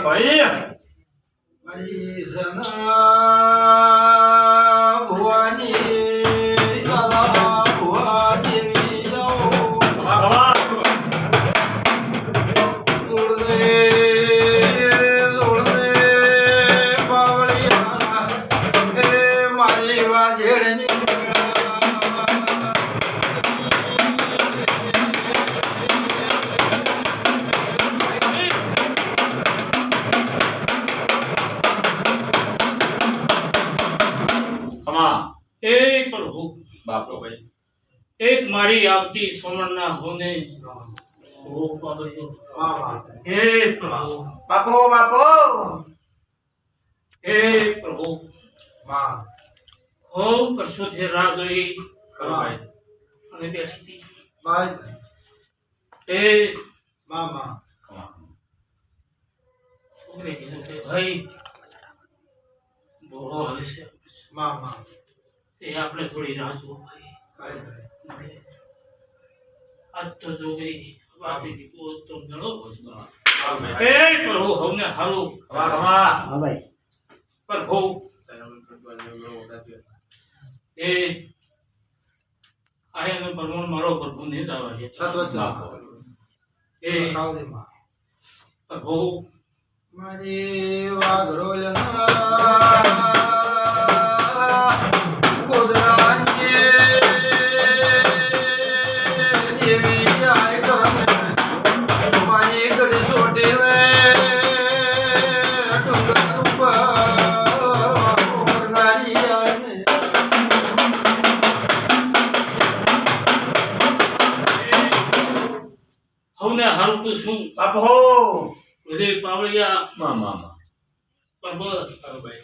ભાઈ. ભાઈ પ્રભુ. બાપરો ભાઈ. એક મારી આવતી સોમણના હોને હો હે બાપો બાપો. હે પ્રભુ. હો પરસોથી રાહ જોઈ કરો અને બેઠી હતી એ મામા. છોકરે કીધું કે ભાઈ બહુ હશે. તે આપણે થોડી રાહ જોવા ભાઈ આજ તો જો ગઈ વાતી તો નડો એ પ્રભુ હમને હારું. હા ભાઈ. પ્રભુ એ આયાનો પરમાણ મારો પ્રભુ ને જ આવડે એ પ્રભુ મારી વાઘરોલ હારું તો શું બાપો બધે પાવળિયા. મા મા મા. તારો ભાઈ.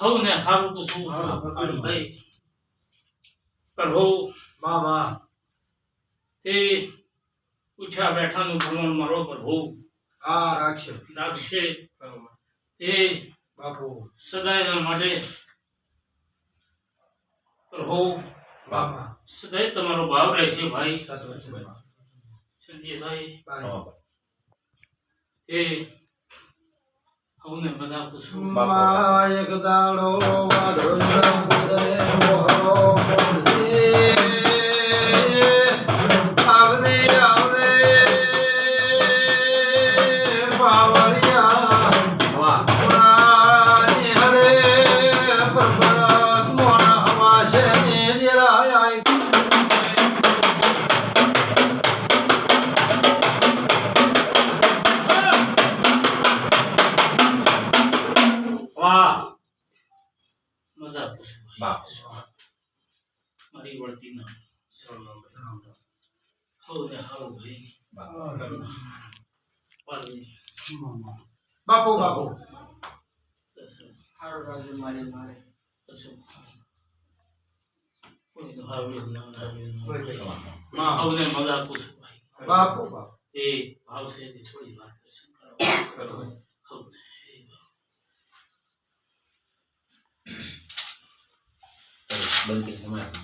હવને હારું તો શું? ભાઈ. પ્રભુ મામા તે ઉઠ્યા બેઠાનું ભગવાન મારો પ્રભુ આ રાખશે. લાગશે એ બાપુ. સદાયના માટે પ્રભુ બાપા. સદાય તમારો ભાવ રહેશે ભાઈ. સતવચન સંજયભાઈ ખમા એ હવને બધા પૂછું. દાડો વાદળો બાપ મારી વળતી ના બાપુ બાપુ. હારું રાજુ મારી મારે બાપુ બાપુ એ ભાવશે થોડી વાર દર્શન કરો હવને એ ભાવ. બંધ ખમા